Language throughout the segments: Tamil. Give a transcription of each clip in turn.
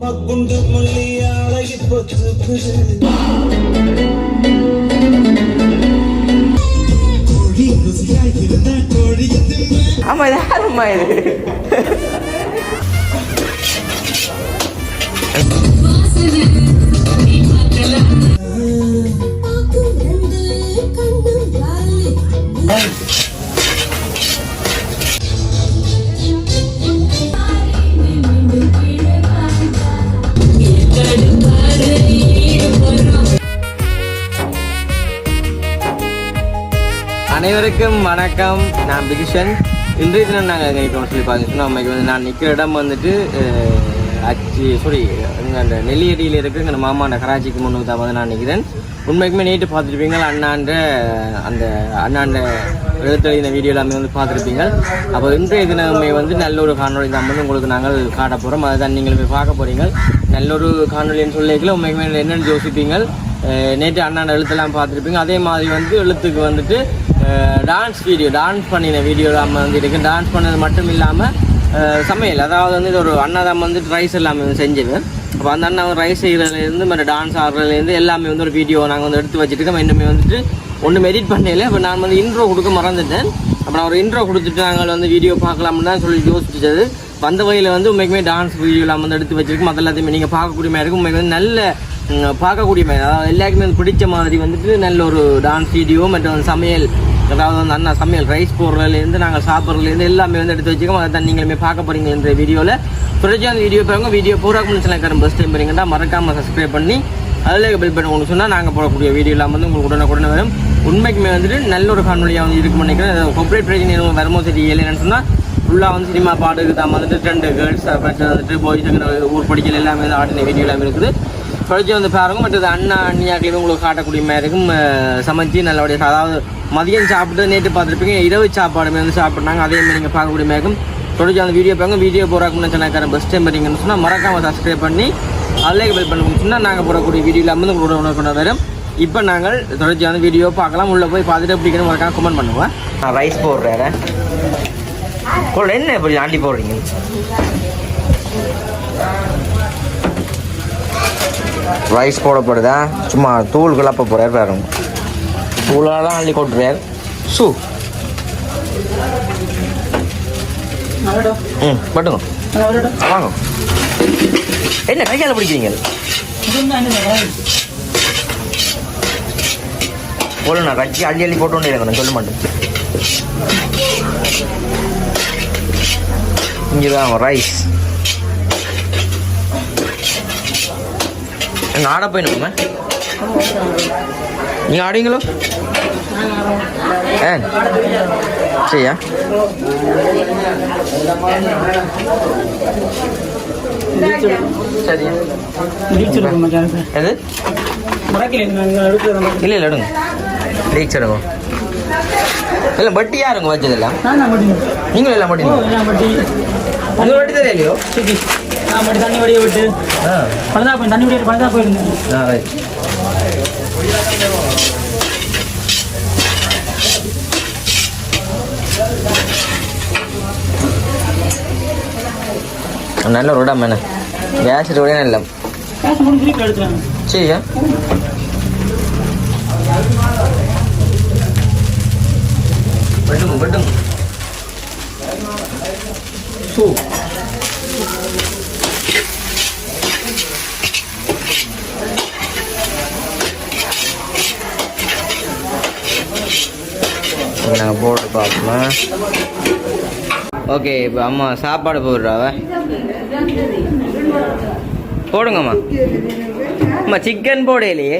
குண்டு மல்லி அழகி தின்ன ஆமா இது யாரும்மா இது? அனைவருக்கும் வணக்கம். நான் பிகிஷன். இன்றைய தினம் நாங்கள் எங்கே நிற்கிறோம் சொல்லி பார்த்தீங்கன்னா அம்மைக்கு வந்து நான் நிற்கிற இடம் வந்துட்டு அச்சு சாரி அந்த நெல்லியடியில் இருக்கிற எங்கள் மாமா அந்த கராச்சிக்கு முன்னுக்கு தான் வந்து நான் நிற்கிறேன். உண்மைக்குமே நேற்று பார்த்துருப்பீங்க அண்ணாண்ட அந்த அண்ணாண்ட எழுத்தெழுதின வீடியோ எல்லாமே வந்து பார்த்துருப்பீங்க அப்போ இன்றைய தினமே வந்து நல்ல ஒரு காணொளி தான் வந்து உங்களுக்கு நாங்கள் காட்ட போகிறோம் அதை தான் நீங்களுமே பார்க்க போகிறீங்க நல்ல ஒரு காணொலின்னு சொல்லிக்கல உண்மைக்குமே என்னென்னு யோசிப்பீங்க நேற்று அண்ணாண்ட எழுத்தெல்லாம் பார்த்துருப்பீங்க. அதே மாதிரி வந்து எழுத்துக்கு வந்துட்டு டான்ஸ் வீடியோ டான்ஸ் பண்ணின வீடியோ நம்ம வந்து இருக்குது டான்ஸ் பண்ணது மட்டும் இல்லாமல் சமையல். அதாவது வந்து இது ஒரு அண்ணாதான் வந்துட்டு ரைஸ் எல்லாமே செஞ்சது. அப்போ அந்த அண்ணா ரைஸ் செய்கிறதுலேருந்து மற்ற டான்ஸ் ஆடுறதுலேருந்து எல்லாமே வந்து ஒரு வீடியோ நாங்கள் வந்து எடுத்து வச்சுருக்கோம் இன்னுமே வந்துட்டு ஒன்றும் எடிட் பண்ணல இப்போ நான் வந்து இன்ட்ரோ கொடுக்க மறந்துட்டேன். அப்போ நான் ஒரு இன்ட்ரோ கொடுத்துட்டு நாங்கள் வந்து வீடியோ பார்க்கலாம்னு தான் சொல்லி யோசிச்சது. வந்த வகையில் வந்து உண்மைக்குமே டான்ஸ் வீடியோலாம் வந்து எடுத்து வச்சிருக்கோம். அது எல்லாத்தையுமே நீங்கள் பார்க்கக்கூடிய மாதிரி இருக்கும். உண்மைக்கு வந்து நல்ல பார்க்கக்கூடிய மாதிரி அதாவது எல்லாருக்குமே வந்து பிடிச்ச மாதிரி வந்துட்டு நல்ல ஒரு டான்ஸ் வீடியோ மற்றும் சமையல் அதாவது வந்து அண்ணா சமையல் ரைஸ் போடுறதுலேருந்து நாங்கள் சாப்பிட்றதுலேருந்து எல்லாமே வந்து எடுத்து வச்சுக்கோம் அதை தான் நீங்களுமே பார்க்க போகிறீங்க இந்த வீடியோவில் தொடர்ச்சி அந்த வீடியோ பாருங்க வீடியோ பூரா முடிச்சு பஸ் டைம் போகிறீங்கன்னா மறக்காமல் சப்ஸ்கிரைப் பண்ணி அதில் பில் பண்ண உங்களுக்கு சொன்னால் நாங்கள் போடக்கூடிய வீடியோ இல்லாமல் வந்து உங்களுக்கு உடனே உடனே வரும். உண்மைக்குமே வந்துட்டு நல்ல ஒரு காணொலியாக வந்து இருக்கும்னு நினைக்கிறேன். கொப்பரேட் பிரச்சனை எதுவும் வருமோ சரி இல்லைன்னு சொன்னால் ஃபுல்லாக வந்து சினிமா பாட்டுக்கு தான் வந்துட்டு ரெண்டு கேர்ள்ஸ் வந்துட்டு பாய்ஸ் ஊர் படிக்கல எல்லாமே வந்து ஆடின வீடியோ எல்லாமே இருக்குது. தொடர்ச்சி வந்து பாருங்க மற்றது அண்ணா அண்ணியாக்களையும் உங்களுக்கு காட்டக்கூடிய மாதிரி இருக்கும் சமைச்சு நல்லபடியாக அதாவது மதியம் சாப்பிட்டு நேற்று பார்த்துருப்பீங்க இரவு சாப்பாடுமே வந்து சாப்பிட்றாங்க. அதே மாதிரி நீங்கள் பார்க்கக்கூடிய மாதிரி இருக்கும் தொடர்ச்சி அந்த வீடியோ பாருங்க. வீடியோ போகிறாக்கு முன்னே சொன்னாக்கார பெஸ்ட் டைம் பார்த்தீங்கன்னு சொன்னால் மறக்காமல் சப்ஸ்கிரைப் பண்ணி அதிலே பெல் பண்ணுங்க சொன்னால் நாங்கள் போடக்கூடிய வீடியோ இல்லாமல் வந்து உங்களோட உணவு கொண்டு வரும். இப்போ நாங்கள் தொடர்ச்சியான வீடியோ பார்க்கலாம். உள்ளே போய் பார்த்துட்டு பிடிக்கணும் மறக்காம கமெண்ட் பண்ணுவேன் நான் ரைஸ் போடுறேன். என்ன இப்படி ஆண்டி போடுறீங்க? ரைஸ் போடப்படுதா? சும்மா தூள் கிளப்ப போகிறார் பாருங்க. தான் அள்ளி கொட்டுறார். ஷூ ம் பட்டுங்க வாங்க. என்ன கையால் பிடிக்கிறீங்க? போலண்ணா கட்சி அள்ளி அள்ளி போட்டு கொண்டே இருக்கணும் சொல்ல மாட்டேன் இங்கே தான் ரைஸ் எங்கள் ஆட போயினுமே நீங்கள் ஆடுவீங்களோ? ஏ சரியா? சரியா எது? இல்லை இல்லை எடுங்க. ரீச் எடுங்க இல்லை பட்டி யாருங்க வச்சதெல்லாம்? நீங்களும் எல்லாம் பட்டி உங்கள் வட்டி. தெரியலையோ தண்ணி வடிய விட்டு. பழுதா போய் தண்ணி வடிய பழுதா போயிருந்தேன் ரைட். நல்ல ஒரு இடம் என்ன கேஸ் ரோடே நல்ல காசு முடிஞ்சு எடுத்துறாங்க சரியா வெட்டுங்க வெட்டுங்க சூ நாங்கள் போட்டு பார்ப்போமா ஓகே இப்போ அம்மா சாப்பாடு போடுறாவ? போடுங்கம்மா. அம்மா சிக்கன் போடையிலையே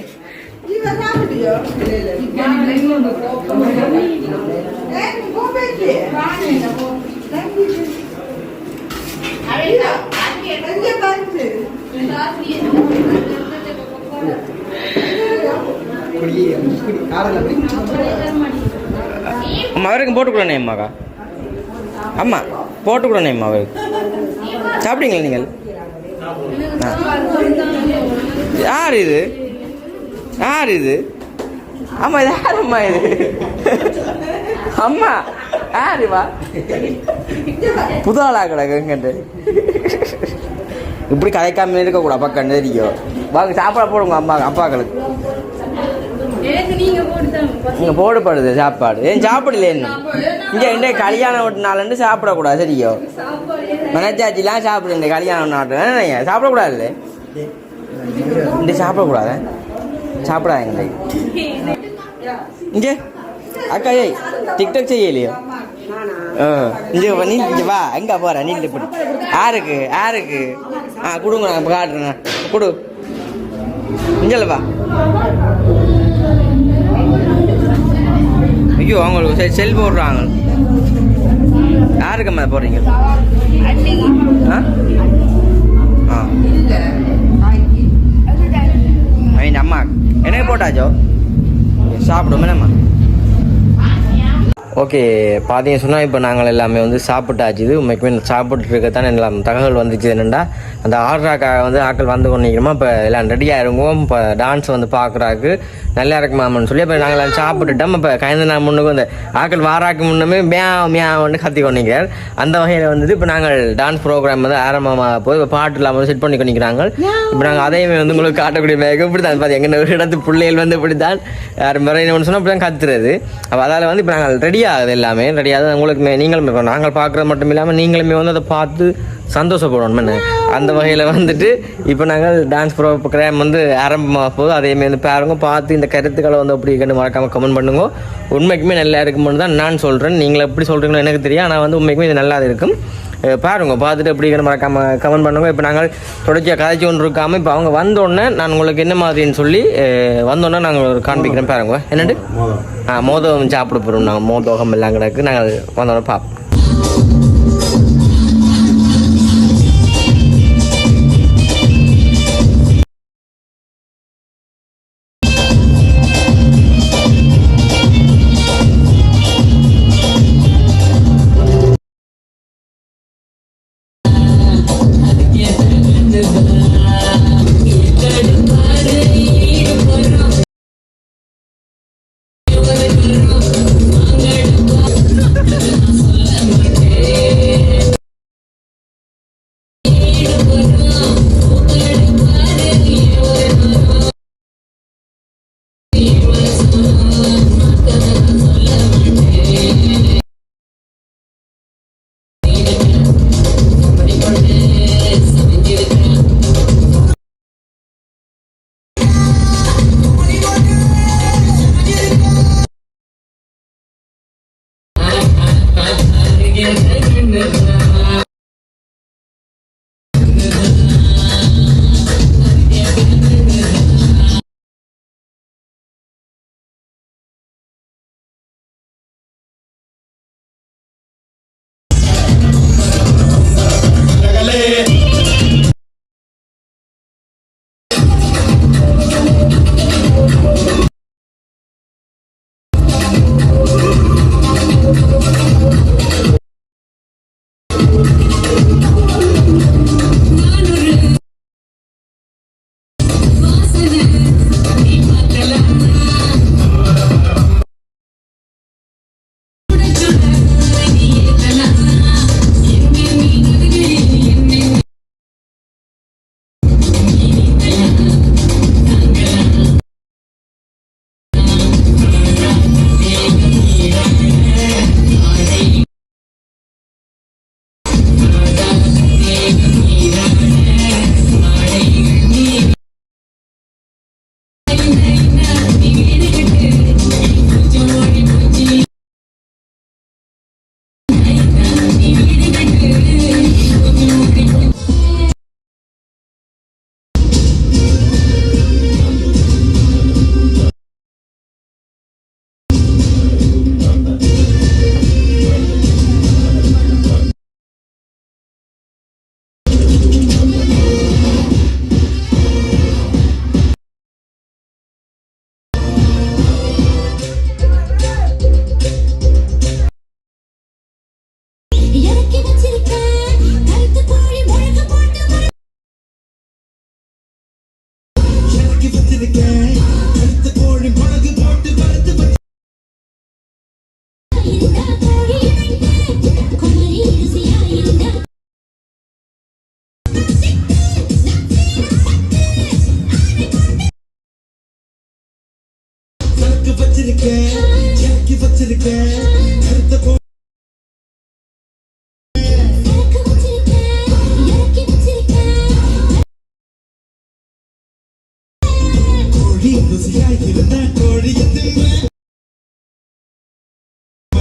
அம்மா அவருக்கு போட்டுக்கூடனே அம்மாக்கா. அம்மா போட்டுக்கூடனே அம்மா அவருக்கு. சாப்பிட்டீங்களா நீங்கள். யார் இது? யார் இது? அம்மா இது யார் அம்மா இது? அம்மா யாரு வா புது ஆளா கிடக்கு எங்கிட்ட இப்படி கதைக்காம இருக்கக்கூடாது பக்கம் தெரியும். வாங்க சாப்பாடு போடுங்க அம்மா அப்பாக்களுக்கு. இங்கே போடப்படுது சாப்பாடு. ஏன் சாப்பிடல என்ன? இங்கே இந்த கல்யாணம் ஒரு நாளுண்டு சாப்பிடக்கூடாது சரியோ? மனச்சாச்சிலாம் சாப்பிடு இந்த கல்யாணம் நாட்டு என்ன இல்லை இந்த சாப்பிடக்கூடாது? சாப்பிடாதீங்க இங்கே? அக்கா ஏய் டிக்டாக் செய்யலையோ? இங்கே நீ இங்கே வா எங்கே போகிற நீ இப்படி யாருக்கு யாருக்கு ஆ கொடுங்க நான் இப்போ காட்டுறேன். கொடு. இங்கே வா. ஐயோ அவங்களுக்கு செல் செல் போடுறாங்க. யாருக்கு மேலே போடுறீங்க? ஆ? ஆ. இந்த அம்மா. எனக்கு போட்டாச்சோ? சாப்பிடுமே நம்ம ஓகே பார்த்தீங்க சொன்னால் இப்போ நாங்கள் எல்லாமே வந்து சாப்பிட்டாச்சுது உண்மைக்குமே சாப்பிட்டு இருக்கத்தானே எல்லாம் தகவல் வந்துச்சு. என்னென்னா அந்த ஆர்டராக்காக வந்து ஆட்கள் வந்து கொண்டிருக்கிறோமா? இப்போ எல்லாம் ரெடியாக இருக்கும் இப்போ டான்ஸ் வந்து பார்க்குறாக்கு நல்லா இருக்குமாமன்னு சொல்லி இப்போ நாங்கள் எல்லாம் சாப்பிட்டுட்டோம். இப்போ கைந்த நாள் முன்னுக்கு வந்து ஆட்கள் வாராக்கு முன்னமே மியா மியாவன்னு கத்தி கொண்டிருக்கிறார். அந்த வகையில் வந்துட்டு இப்போ நாங்கள் டான்ஸ் ப்ரோக்ராம் வந்து ஆரம்பமாக போய் இப்போ பாட்டு இல்லாமல் செட் பண்ணி கொண்டிருக்கிறாங்க. இப்போ நாங்கள் அதையுமே வந்து உங்களுக்கு காட்டக்கூடிய மேகம் இப்படி தான் பார்த்து எங்கள் ஒரு இடத்து பிள்ளைகள் வந்து இப்படி தான் யார் முறையினு சொன்னால் இப்படி தான் கத்துறது. அப்போ அதால் வந்து இப்போ நாங்கள் ரெடியாக ரெடி ஆகுது எல்லாமே ரெடி ஆகுது உங்களுக்கு நீங்களும் நாங்கள் பார்க்குறது மட்டும் இல்லாமல் நீங்களுமே வந்து அதை பார்த்து சந்தோஷப்படணும் என்ன? அந்த வகையில் வந்துட்டு இப்போ நாங்கள் டான்ஸ் ப்ரோக்ராம் வந்து ஆரம்பமாக போகுது. அதையுமே வந்து பாருங்க பார்த்து இந்த கருத்துக்களை வந்து அப்படி கண்டு மறக்காமல் கமெண்ட் பண்ணுங்க. உண்மைக்குமே நல்லா இருக்கும்னு தான் நான் சொல்கிறேன் நீங்கள் எப்படி சொல்கிறீங்களோ எனக்கு தெரியும். ஆனால் வந்து உண்மைக்குமே இது நல்லா இருக்கும். பாருங்க பார்த்துட்டு எப்படி இருக்குன்னு மறக்காம கமெண்ட் பண்ணுங்க. இப்போ நாங்கள் தொடர்ச்சியாக கதைச்சு ஒன்று இருக்காமல் இப்போ அவங்க வந்தோடனே நான் உங்களுக்கு என்ன மாதிரின்னு சொல்லி வந்தோடனே நாங்கள் காண்பிக்கிறேன் பாருங்க. என்னண்டு ஆ மோதகம் சாப்பிட போகிறோம் நாங்கள் மோதகம் எல்லாம் கிடக்கு. நாங்கள் வந்தோடனே பார்ப்போம்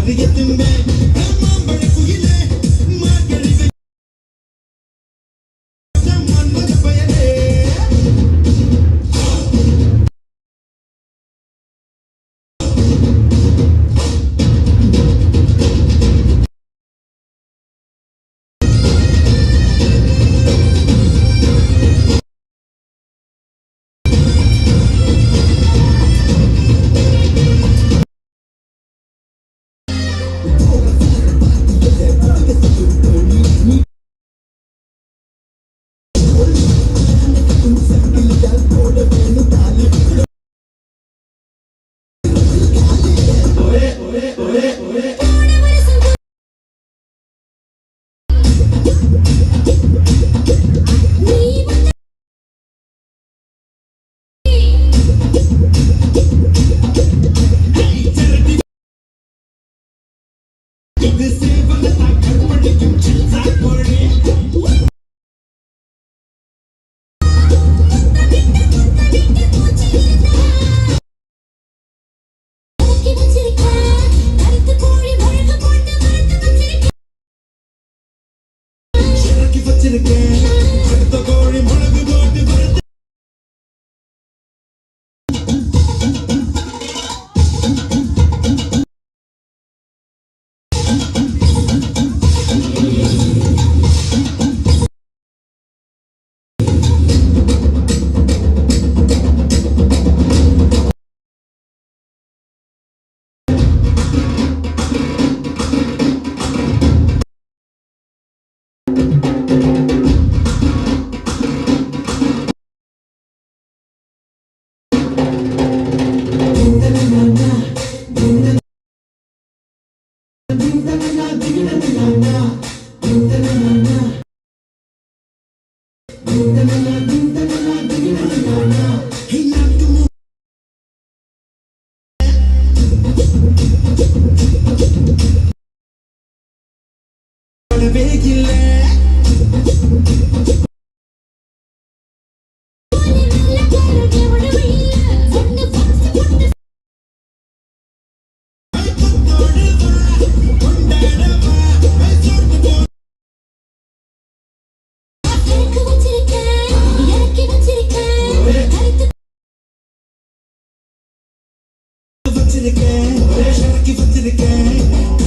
மறிய திம்பேன் மாம்பழ குயிலே இறக்கி வச்சிருக்கேன் இறக்கி வச்சிருக்கேன்.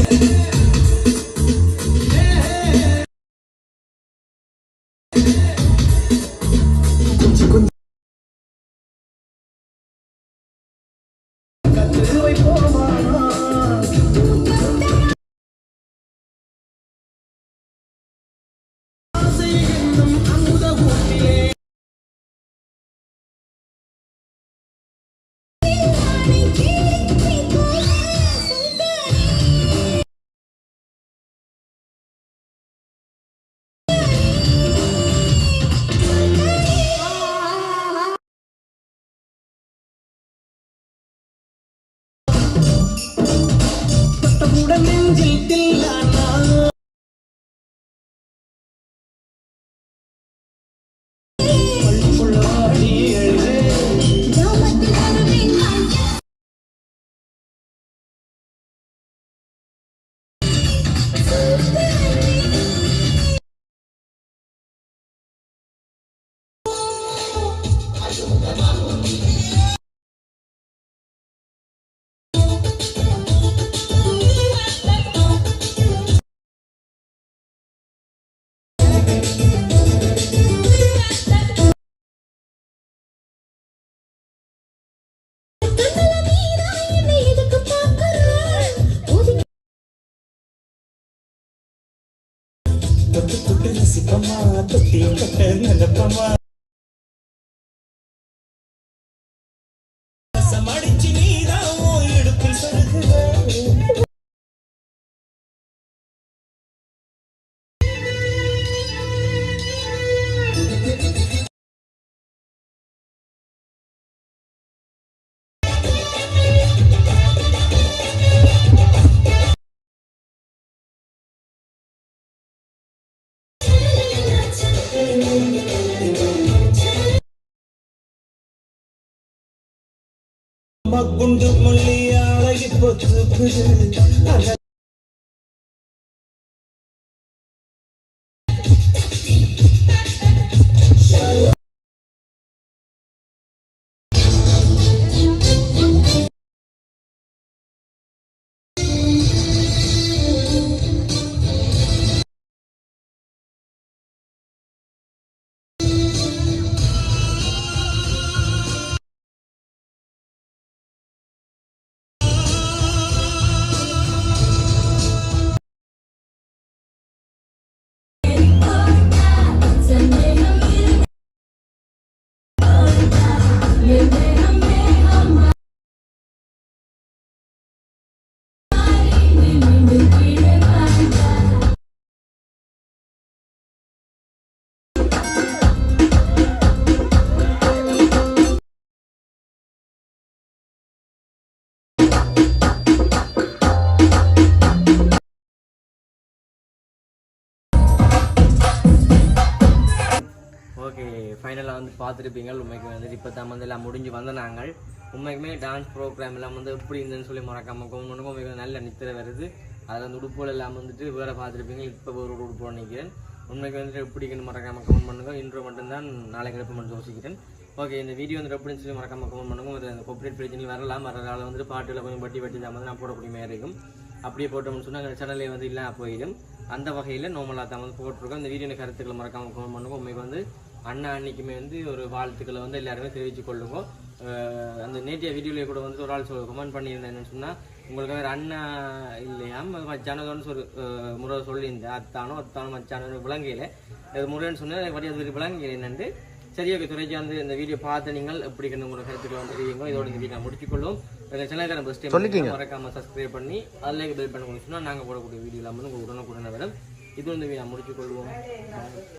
สิประมาทตัวตีกัเธอนันแหลประมาท குண்டு மல்லி அழகி ஃபைனலாக பார்த்துருப்பீங்க உண்மைக்கு வந்து இப்போ தான் வந்து எல்லாம் முடிஞ்சு வந்த நாங்கள். உண்மைக்குமே டான்ஸ் ப்ரோக்ராம் எல்லாம் வந்து எப்படி இருந்ததுன்னு சொல்லி மறக்காமல் கொண்டு உங்களுக்கு நல்ல நித்திரை வருது. அதில் அந்த உடுப்புகள் எல்லாம் வந்துட்டு வேறு பார்த்துருப்பீங்க இப்போ ஒரு உடுப்பு நினைக்கிறேன் உண்மைக்கு வந்துட்டு எப்படின்னு மறக்காம கமெண்ட் பண்ணுங்கள் இன்று மட்டும்தான் நாளைக்கு எடுப்பு மட்டும் யோசிக்கிறேன். ஓகே இந்த வீடியோ வந்து எப்படின்னு சொல்லி மறக்காம கமெண்ட் பண்ணுங்க. ஒரு அந்த கொப்பரேட் பிரச்சனை வரலாம். வரதால வந்துட்டு பாட்டில் கொஞ்சம் வட்டி வட்டி தான் வந்து நான் போடக்கூடிய மாதிரி இருக்கும். அப்படியே போட்டோம்னு சொன்னால் அந்த சேனலே வந்து இல்லை போயிடும். அந்த வகையில் நார்மலாக தான் வந்து போட்டிருக்கோம். இந்த வீடியோ கருத்துக்களை மறக்காம கமெண்ட் பண்ணுங்க. உண்மைக்கு வந்து அண்ணா அன்னைக்குமே வந்து ஒரு வாழ்த்துக்களை வந்து எல்லாருமே தெரிவித்து கொள்ளுங்க. அந்த நேற்றைய வீடியோவில் கூட வந்து ஒரு ஆள் சொல் கமெண்ட் பண்ணியிருந்தேன் சொன்னால் உங்களுக்கு வேறு அண்ணா இல்லையாம் மச்சானதோன்னு அஹ், முறை சொல்லியிருந்தேன். அத்தானோ அத்தானோ மச்சானோ விளங்கையில் அது முறைன்னு சொன்னால் எனக்கு வரையாது ஒரு விளங்கையில் என்னென்று சரி ஓகே துறைக்கு வந்து இந்த வீடியோ பார்த்து நீங்கள் எப்படி கண்டு உங்களோட கருத்துக்களை வந்து தெரியுங்க இதோட இந்த வீடியோ முடிச்சுக்கொள்ளும். எங்கள் சேனலுக்கு ஃபஸ்ட் டைம் மறக்காம சப்ஸ்கிரைப் பண்ணி அதில் பெல் பண்ண சொன்னால் நாங்கள் போடக்கூடிய வீடியோ வந்து உங்களுக்கு உடனுக்குடனே வரும். இது வந்து நான் முடிச்சுக்கொள்வோம்.